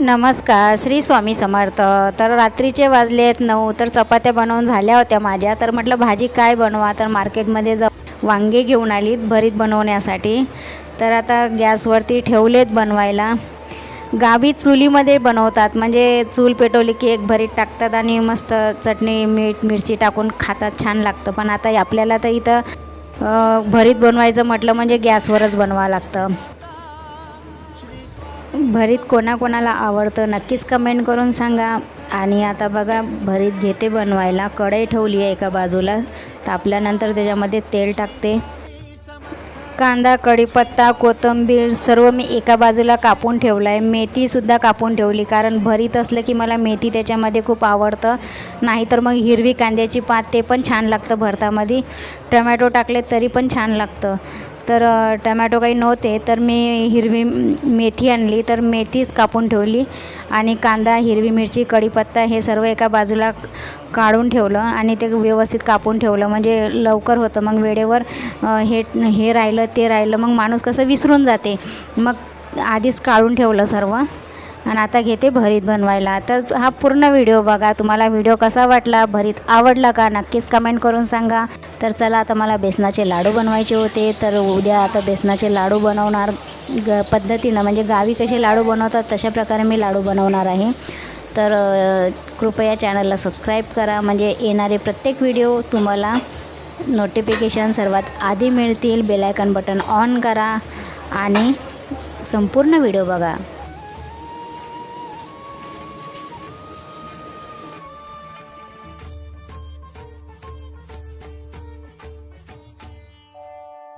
नमस्कार श्री स्वामी समर्थ. तर रात्रीचे वाजले आहेत नऊ तर चपात्या बनवून झाल्या होत्या माझ्या. तर म्हटलं भाजी काय बनवा? तर मार्केटमध्ये जा वांगे घेऊन आलीत भरीत बनवण्यासाठी. तर आता गॅसवरती ठेवलेत बनवायला. गावी चुलीमध्ये बनवतात. म्हणजे चूल पेटवली की एक भरीत टाकतात आणि मस्त चटणी मीठ मिरची टाकून खातात. छान लागतं. पण आता आपल्याला तर इथं भरीत बनवायचं म्हटलं म्हणजे गॅसवरच बनवावं लागतं. भरीत कोणाकोणाला आवडतं नक्कीच कमेंट करून सांगा. आणि आता बघा भरीत घेते बनवायला. कढई ठेवली आहे एका बाजूला. तापल्यानंतर त्याच्यामध्ये तेल टाकते. कांदा कढीपत्ता कोथिंबीर सर्व मी एका बाजूला कापून ठेवलं आहे मेथीसुद्धा कापून ठेवली. कारण भरीत असलं की मला मेथी त्याच्यामध्ये खूप आवडतं. नाहीतर मग हिरवी कांद्याची पात ते पण छान लागतं भरतामध्ये. टमॅटो टाकले तरी पण छान लागतं. तर टमॅटो काही नव्हते तर मी हिरवी मेथी आणली. तर मेथीच कापून ठेवली आणि कांदा हिरवी मिरची कढीपत्ता हे सर्व एका बाजूला काढून ठेवलं आणि ते व्यवस्थित कापून ठेवलं. म्हणजे लवकर होतं. मग वेळेवर हे हे राहिलं ते राहिलं. मग माणूस कसं विसरून जाते. मग आधीच काढून ठेवलं सर्व. आणि आता घेते भरीत बनवायला. तर हा पूर्ण व्हिडिओ बघा. तुम्हाला व्हिडिओ कसा वाटला भरीत आवडला का नक्कीच कमेंट करून सांगा. तर चला आता मला बेसनाचे लाडू बनवायचे होते. तर उद्या आता बेसनाचे लाडू बनवणार ग पद्धतीनं म्हणजे गावी कसे लाडू बनवतात तशा प्रकारे मी लाडू बनवणार आहे. तर कृपया चॅनलला सबस्क्राईब करा. म्हणजे येणारे प्रत्येक व्हिडिओ तुम्हाला नोटिफिकेशन सर्वात आधी मिळतील. बेलायकन बटन ऑन करा. आणि संपूर्ण व्हिडिओ बघा.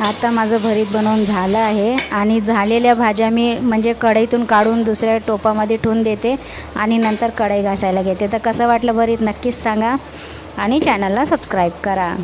आता माझं भरीत बनवून झालं आहे. आणि झालेल्या भाज्या मी म्हणजे कढईतून काढून दुसऱ्या टोपामध्ये ठेवून देते आणि नंतर कढई घासायला घेते. तर कसं वाटलं भरीत नक्कीच सांगा आणि चॅनलला सबस्क्राईब करा.